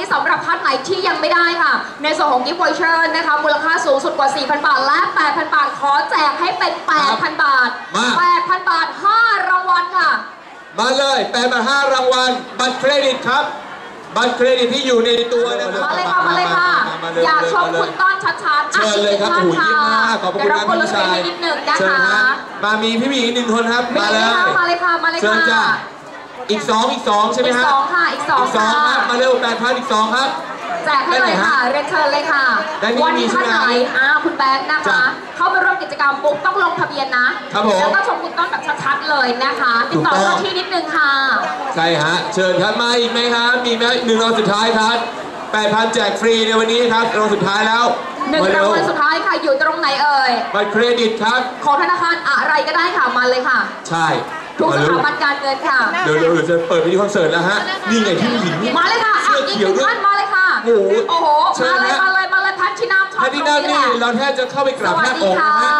นี้สำหรับท่านไหนที่ยังไม่ได้ค่ะ ในส่วนของกิฟต์วอยเชอร์นะคะมูลค่าสูงสุดกว่า 4,000 บาท และ 8,000 บาท ขอแจกให้เป็น 8,000 บาท มา8,000 บาท 5 รางวัลค่ะ มาเลยแปดมาห้ารางวัล บัตรเครดิตครับ บัตรเครดิตที่อยู่ในตัวนะครับ มาเลยค่ะ มาเลยค่ะมาเลยอยากชมมาเลคุณต้อนชัดๆเชิญเลยครับอะโอ้โหอีกเยี่ยมหนึ่งมากขอบพระคุณเดี๋ยวมากเราคนพี่ละชายนิดหนึ่งนะเชิญคะฮะมามีพี่หมีอีกหนึ่งคนครับมีมาเลไหยคะมาเลยค่ะ มาเลยเชิค่ะญจ้ะ อีกสองอีกสองใช่ไหมอีกฮะสองค่ะ อีกสองอีกสองค่ะ ครับมาเร็วแปดพันอีกสองครับ แจกให้เลยค่ะ เรียนเชิญเลยค่ะด้านนี้วันี้มีใช่ท่านไหมไหนอ่าคุณแบงค์นะคะจ้ะเข้าไปร่วมกิจกรรมปุ๊บต้องลงทะเบียนนะ ครับผมแล้วก็ชมคุณต้นแบบชัดๆเลยนะคะ ติดต่อถูกต้อง เจ้าที่นิดนึงค่ะ ใช่ฮะ เชิญครับมาอีกไหมครับมีไหมหนึ่งรางวัลสุดท้ายครับแปดพันแจกฟรีในวันนี้ครับรางวัลสุดท้ายแล้วหนึ่งมรางเววัลสุดท้ายค่ะ อยู่ตรงไหนเอ่ย บัตรเครดิตครับ ของธนาคารอะไรก็ได้ค่ะ มาเลยค่ะ ใช่ ทุกมาสเร็วถาบันการเงินค่ะเดี๋ยวเดี๋ยวเดี๋ยวจะเปิดวิดีโอคอนเสิร์ตแล้วฮะ นี่ไงพี่หญิงนี่มาเลยค่ะอะเสื้ออีกเขีหยวนึ่งด้วยท่านมาเลยค่ะ โอ้โหโอ้โหเชิญมาเลยฮะมาเลยมาเลยพัชชินามชอบถ้าตรที่งนั่นนี้แหนี่ละเราแทบจะเข้าไปกสราบหวัสน้าดีอกค่ะนะฮะ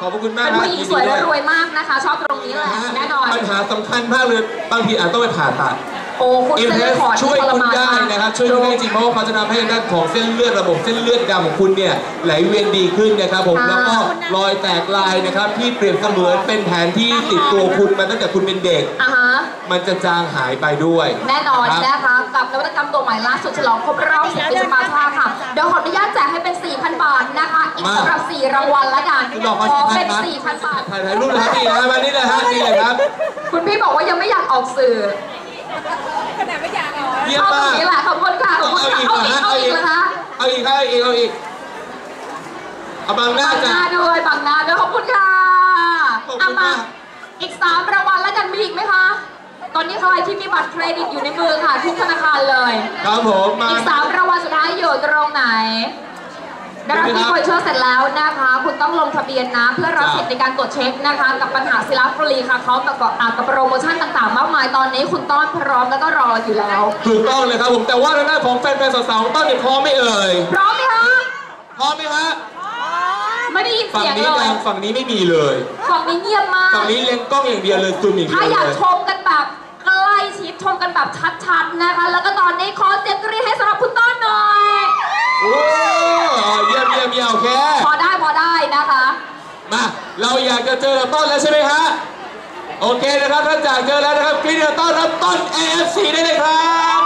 ขอบพระคุณมากเป็นผู้หญิงสวยและรวยมากนะคะ ชอบตรงนี้แหละแน่นอนปัญหาสำคัญมากเลยบางทีอาจต้องไปผ่าตัดโอ้คุณเอ็มเส้นเอเลือดสขอดช่วยทรคุณมานได้มากนะครับช่วยคุณได้จริงเพราะว่าเขาจะทำให้ด้านของเส้นเลือดระบบเส้นเลือดดำของคุณเนี่ยไหลเวียนดีขึ้นนะครับผมค่ะแล้วก็รอยแตกลายนะครับที่เปรียบเสมือนเป็นแผนที่ติดตัวคุณมาตั้งแต่คุณเป็นเด็ก อะฮะ มันจะจางหายไปด้วยแน่นอนครับนะคะกับนวัตกรรมตัวใหม่ล่าสุดฉลองครบรอบ10ปีสมาชาค่ะ เดี๋ยวขออนุญาตแจกให้เป็น 4,000 บาทนะคะ อีกมาสำหรับ 4 รางวัลละกันคุณบอกขมาอกี่พัเป็นนนะ4,000 บาท ถ่ายถ่ายรูปเลยครับนี่นะมานี่เลยฮะนี่เลยครับ คุณพี่บอกว่ายังไม่อยากออกสื่อ เยี่ยชมอบตรมางกนี้แหละขอบคุณค่ะขอบคุณค่ะเอาอีกเอาอีกนะคะเอาอีกเอาอีกเอาอีกเอาบางหน้าบังหจ้ะน้าด้วยบังหน้าด้วยขอบคุณค่ะขอบคุณเอามามากอีก3รางวัลแล้วกันมีอีกไหมคะ ตอนนี้ใครที่มีบัตรเครดิตอยู่ในมือค่ะทุกธนาคารเลย ครับผมมาอีก3รางวัลสุดท้ายอยู่ตรงไหน ได้รับที่คอยเชื่อเสร็จแล้วนะคะ คุณต้องลงทะเบียนนะเพื่อรับจ้ะสิทธิ์ในการตรวจเช็คนะคะ กับปัญหาศิลาฟรีค่ะเขากับอ่ากับโปรโมชั่นต่างๆ มากมายตอนนี้คุณต้อนพร้อมแล้วก็รออยู่แล้ว ถูกต้องเลยครับผมแต่ว่าทางด้านของแฟนๆสาวๆของต้นเนี่ยพร้อมไม่เอ่ยพร้อมไหมคะพร้อมไหมฮะไม่ได้ยินฝั่งเสียงนี้เลยยังฝั่งนี้ไม่มีเลยฝั่งนี้เงียบมากฝั่งนี้เล็งกล้องอย่างเดียวเลยซูมอย่างเดีถ้ายวอยากเลยชมกันแบบใกล้ชิดชมกันแบบชัดๆนะคะ แล้วก็ตอนนี้ขอเสียงกรี๊ดให้สำหรับคุณต้นหน่อยโอ้ เยี่ยมเยี่ยมเยี่ยมโอเค พอได้พอได้นะคะ มา เราอยากจะเจอกับต้นแล้วใช่ไหมฮะ โอเคนะครับท่านจากเจอแล้วนะครับพี่เดียวต้อนรับต้น AFC ได้เลยครับ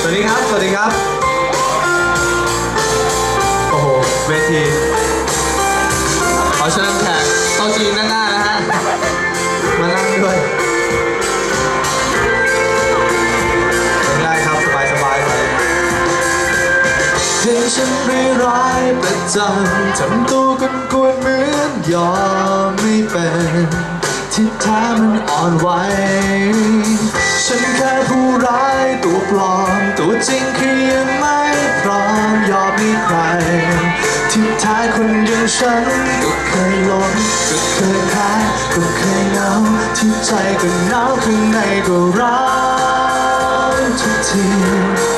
สวัสดีครับ สวัสดีครับ โอ้โห เวทีขอเชิญ ฉันไม่ร้ายประจำทำตัวกวนกวนเหมือนยอมไม่เป็นที่แท้มันอ่อนไหว ฉันแค่ผู้ร้ายตัวปลอม ตัวจริงคือยังไม่พร้อมยอมให้ใคร ที่แท้คนอย่างฉันก็เคยหลงก็เคยแพ้ก็เคยเหงาที่ใจก็หนาวข้างในก็ร้าวทุกที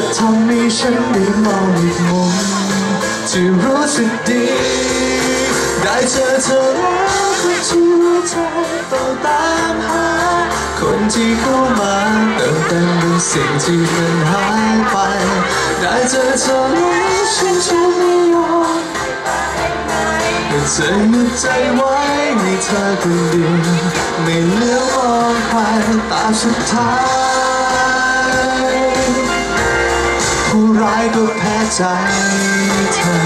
จะทำให้ฉันได้มองอีกมุมที่รู้สึกดี ได้เจอเธอแล้วคนที่หัวใจต้องตามหา คนที่เข้ามาเติมเต็มเป็นสิ่งที่มันหายไป ได้เจอเธอแล้วฉันจะไม่ยอมแต่เธอหยุดใจไว้ในเธอคนเดียวไม่เลือกมองใครตาสุดท้าย ร้ายก็แพ้ใจเธอ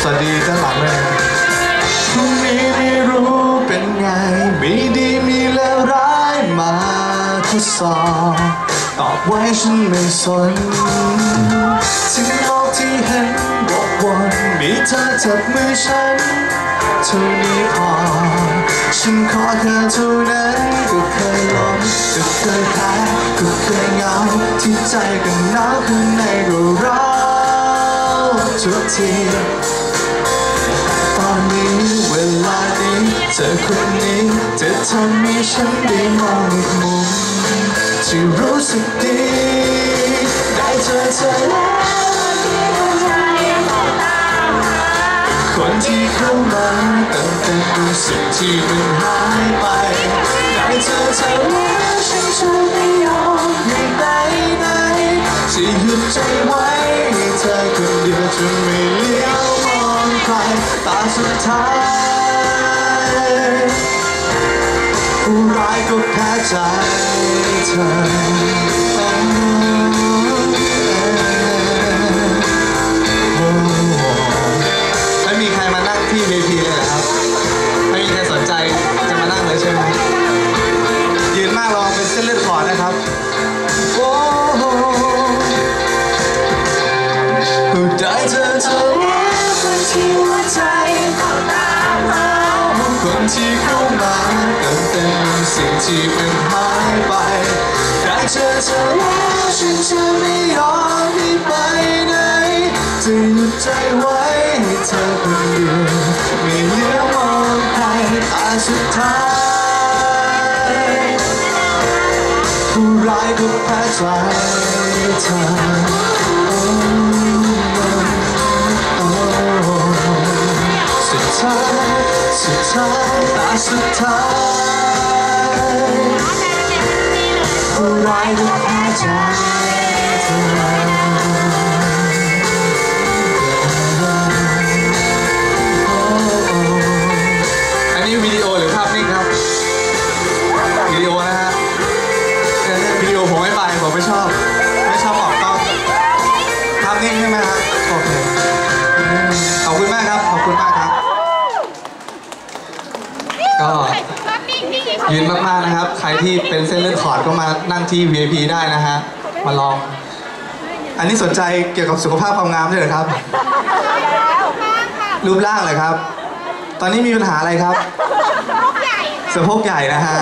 สวัสดีด้านหลังเลยพรุ่งนี้ไม่รู้เป็นไง มีดีมีเลวร้ายมาทดสอบตอบไว้ฉันไม่สนถึงโลกที่เห็นวกวนมีเธอจับมือฉันเท่านี้พอ ฉันขอแค่เท่านั้นก็เคยล้มก็เคยแพ้ก็เคยเหงาที่ใจก็หนาวข้างในก็ร้าวทุกทีตอนนี้เวลานี้จอคนนี้จะทำให้ฉันได้มองอีกมุมที่รู้สึกดีได้เจอเธอแล้วคนที่เข้ามาเติมเต็ม รู้สึกที่มันหายไปได้เจอเธอแล้วฉันจะไม่ยอมให้ไปไหนจะหยุดใจไว้ให้เธอคนเดียวจะไม่เลี้ยวมองใครตาสุดท้ายผู้ร้ายก็แพ้ใจเธอ ที่เข้ามาเติมเต็มสิ่งที่มันหายไป ได้เจอเธอแล้วฉันจะไม่ยอมให้ไปไหนจะหยุดใจไว้ให้เธอคนเดียวไม่เหลือมองใครตาสุดท้ายผู้ร้ายก็แพ้ใจเธอ ตาสุ ที่เป็นเส้นเลือดขอดก็มานั่งที่ VIP ได้นะฮะ มาลอง อันนี้สนใจเกี่ยวกับสุขภาพความงามด้วยเหรอครับ รูปร่างเลยครับ ตอนนี้มีปัญหาอะไรครับสะโพกใหญ่นะฮะ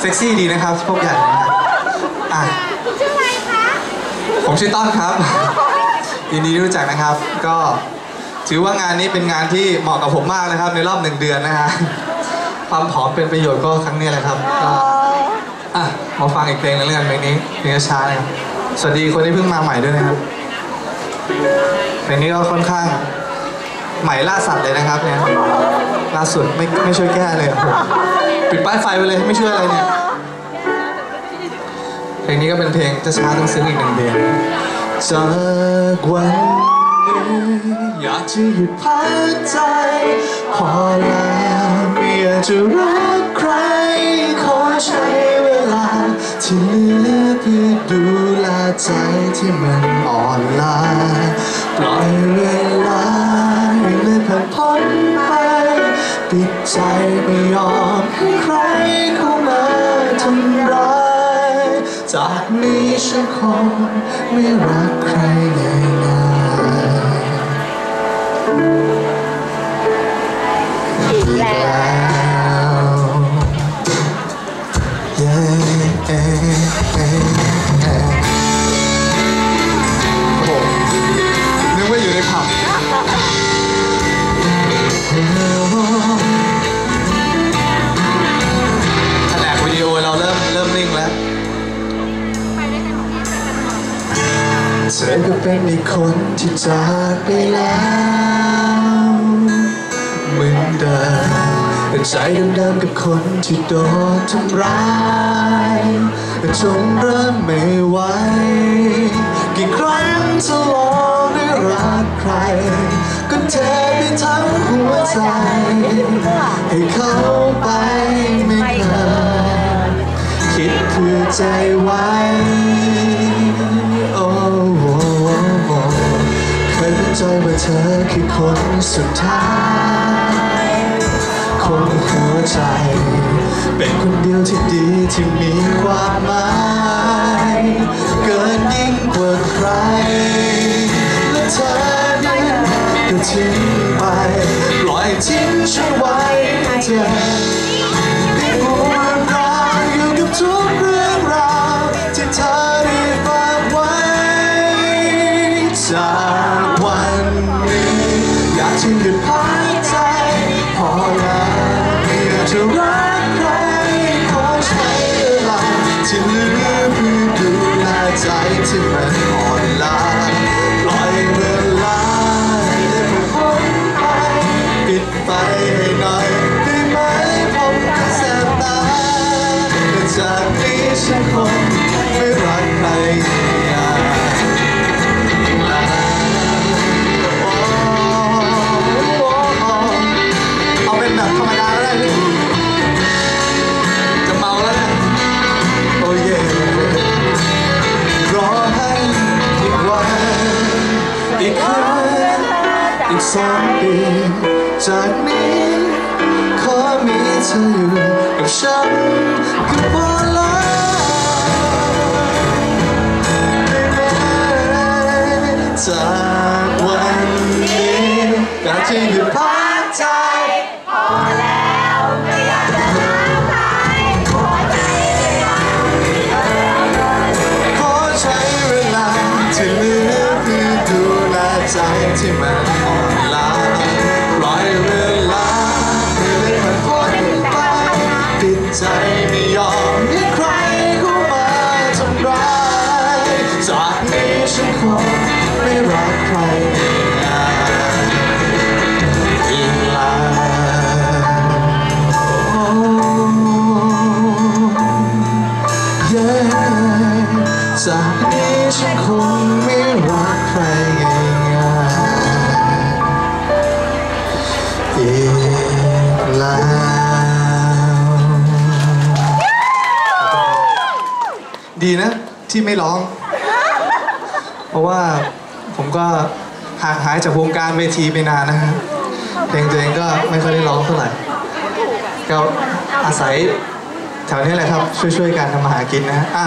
เซ็กซี่ดีนะครับสะโพกใหญ่นะฮะอะชื่ออะไรคะผมชื่อต้นครับยินดีที่รู้จักนะครับ ก็ถือว่างานนี้เป็นงานที่เหมาะกับผมมากนะครับ ในรอบหนึ่งเดือนนะฮะ ความผอมเป็นประโยชน์ก็ครั้งนี้แหละครับก็อะมาฟังอีกเพลงหนึงแล้วกันเพลงนี้เพลงช้าๆนะครับสวัสดีคนที่เพิ่งมาใหม่ด้วยนะครับเพลงนี้ก็ค่อนข้างใหม่ล่าสัตว์เลยนะครับเนี่ยล่าสุดไม่ไม่ช่วยแก้เลยโอ้โหปิดป้ายไฟไปเลยไม่ช่วยอะไรเนี่ยเพลงนี้ก็เป็นเพลงจะช้าต้องซึ้งอีกหนึ่งเพลงจากวันนี้อยากจะหยุดพักใจ พอแล้วไม่อยากจะรักใคร ขอใช้เวลา ที่เหลือเพื่อดูแลใจที่มันอ่อนล้าปล่อยเวลาให้เลยผ่านพ้นไปปิดใจไม่ยอมให้ใครเข้ามาทำร้ายจากนี้ฉันคงไม่รักใครง่าย อก็เป็นอีกคนที่จากไปแล้วเหมือนเดิมแต่ใจเดิมๆกับคนที่โดนทำร้ายจนเริ่มไม่ไหวกี่ครั้งจะลองได้รักใคร ก็เทไปทั้งหัวใจ ให้เข้าไปไม่เคยคิดเพื่อใจไว้ ใจว่าเธอคือคนสุดท้าย คนหัวใจ เป็นคนเดียวที่ดีที่มีความหมาย เกินยิ่งกว่าใคร และเธอเนี่ยก็ทิ้งไป ปล่อยทิ้งฉันไว้ให้เธอ 샤이퍼 กาชีพพักใจพอแล้วไม่อยากจะหยุดพักใจขอใช้เวลาที่เหลือเพื่อดูแลใจที่มันอ่อนล้าปล่อยเวลาให้มันพ้นไปปิดใจไม่ยอมให้ใครเข้ามาทำร้ายจากนี้ฉันคง อีกแล้วดีนะ ที่ไม่ร้อง เพราะว่าผมก็ห่างหายจากวงการเวทีไปนานนะฮะเพลงตัวเองก็ไม่ค่อยได้ร้องเท่าไหร่ก็อาศัยแถวนี้แหละครับ ช่วยๆกันทำมาหากินนะฮะอะ